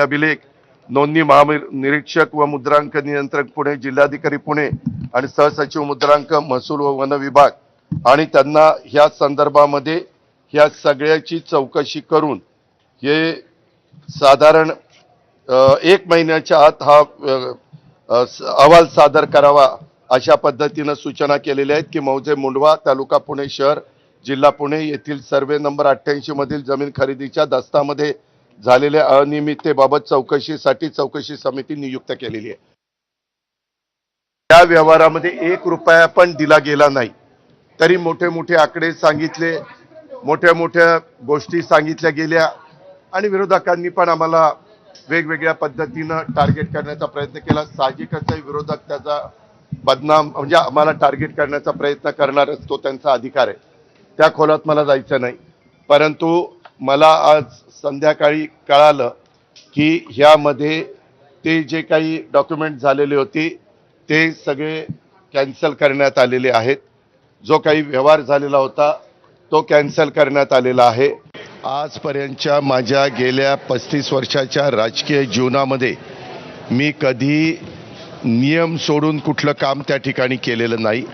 अभिलेख नोंदणी महानिरीक्षक व मुद्रांक नियंत्रक पुणे जिल्हाधिकारी पुणे आणि सहसचिव मुद्रांक महसूल व वन विभाग. आणि त्यांना ह्या संदर्भामध्ये ह्या सगळ्याची चौकशी करून हे साधारण एक महिन्याच्या आत हा अहवाल सादर करावा अशा पद्धतीनं सूचना केलेल्या आहेत की मौजे मुंडवा तालुका पुणे शहर जिल्हा पुणे येथील सर्वे नंबर अठ्ठ्याऐंशी मधील जमीन खरेदीच्या दस्तामध्ये झालेल्या अनियमिततेबाबत चौकशीसाठी चौकशी समिती नियुक्त केलेली आहे. या व्यवहारामध्ये एक रुपया पण दिला गेला नाही. तरी मोठे मोठे आकडे सांगितले मोठ्या मोठ्या गोष्टी सांगितल्या गेल्या आणि विरोधकांनी पण आम्हाला वेगवेगळ्या पद्धतीनं टार्गेट करण्याचा प्रयत्न केला. साहजिकच विरोधक त्याचा बदनाम म्हणजे आम्हाला टार्गेट करण्याचा प्रयत्न करणारच तो त्यांचा अधिकार आहे. त्या खोलात मला जायचं नाही. परंतु मला आज संध्याकाळी कळालं की ह्यामध्ये ते जे काही डॉक्युमेंट झालेले होते ते सगळे कॅन्सल करण्यात आलेले आहेत. जो काही व्यवहार झालेला होता तो कॅन्सल करण्यात आलेला आहे. आजपर्यंतच्या माझ्या गेल्या पस्तीस वर्षाच्या राजकीय जीवनामध्ये मी कधी नियम सोडून कुठलं काम त्या ठिकाणी केलेलं नाही.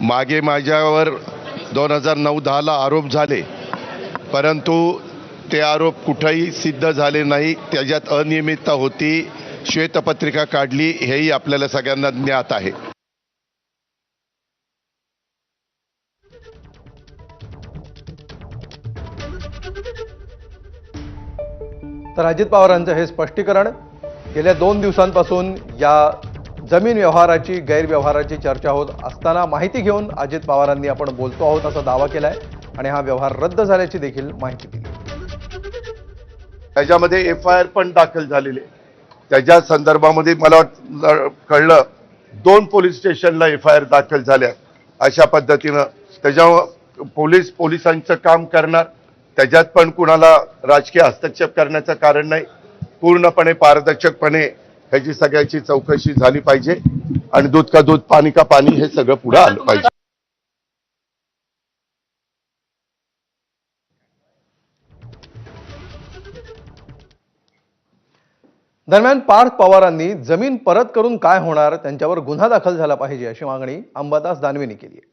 मागे माझ्यावर दोन हजार नऊ दहाला आरोप झाले परंतु ते आरोप कुठंही सिद्ध झाले नाही. त्याच्यात अनियमितता होती. श्वेतपत्रिका काढली. हेही आपल्याला सगळ्यांना ज्ञात आहे. तर अजित पवारांचं हे स्पष्टीकरण गेल्या दोन दिवसांपासून या जमीन व्यवहाराची गैरव्यवहाराची चर्चा होत असताना माहिती घेऊन अजित पवारांनी आपण बोलतो आहोत असा दावा केला आहे आणि हा व्यवहार रद्द झाल्याची देखील माहिती दिली. त्याच्यामध्ये एफ आय आर पण दाखल झालेले त्याच्या संदर्भामध्ये मला कळलं दोन पोलीस स्टेशनला एफ आय आर दाखल झाल्या. अशा पद्धतीनं त्याच्यावर पोलीस पोलिसांचं काम करणार. त्याच्यात पण कुणाला राजकीय हस्तक्षेप करण्याचं कारण नाही. पूर्णपणे पारदर्शकपणे ह्याची सगळ्याची चौकशी झाली पाहिजे. आणि दूध का दूध पाणी का पाणी हे सगळं पुढे आलं पाहिजे. दरम्यान पार्थ पवारांनी जमीन परत करून काय होणार त्यांच्यावर गुन्हा दाखल झाला पाहिजे अशी मागणी अंबादास दानवेनी केली आहे.